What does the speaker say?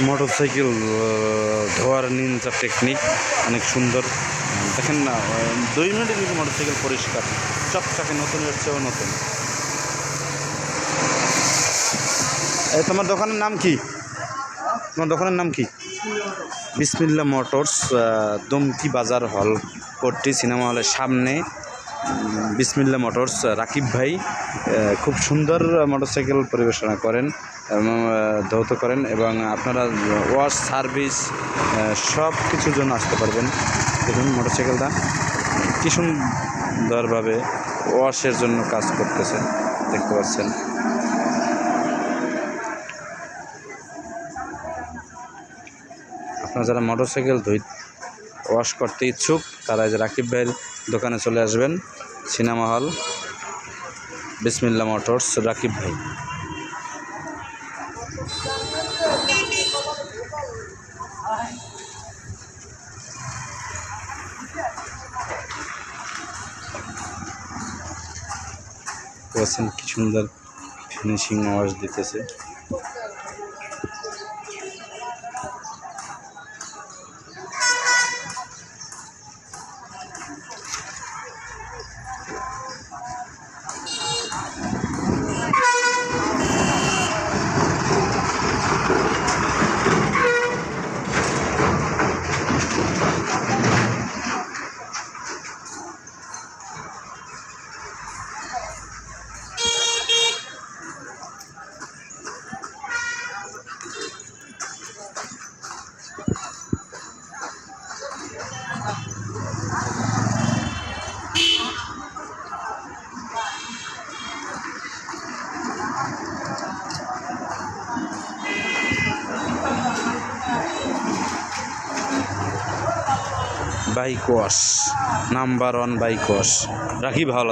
Motorcycle ধোয়ার Ninja technique অনেক সুন্দর। দেখেন না দুই মিনিটে কিন্তু মোটরসাইকেল পরিষ্কার, চকচকে নতুনের চেয়েও নতুন। এই তোমার দোকানের নাম কি? তোমার দোকানের নাম কি? বিসমিল্লা মোটরস দমকি বাজার হল কোর্টটি সিনেমা হলের সামনে। বিসমিল্লা মোটরস, রাকিব ভাই খুব সুন্দর মোটরসাইকেল পরিবেশনা করেন ধৌত করেন এবং আপনারা ওয়াশ, সার্ভিস সব কিছুর জন্য আসতে পারবেন। দেখুন মোটরসাইকেলটা কি সুন্দরভাবে ওয়াশের জন্য কাজ করতেছে, দেখতে পাচ্ছেন। আপনারা যারা মোটরসাইকেল ধুই ওয়াশ করতে ইচ্ছুক, তারা যে রাকিব ভাইয়ের দোকানে চলে আসবেন, সিনেমা হল, বিসমিল্লা মোটরস, রাকিব ভাই। কি সুন্দর ফিনিশিং আওয়াজ দিতেছে। Bike wash number one bike wash রাখি ভালো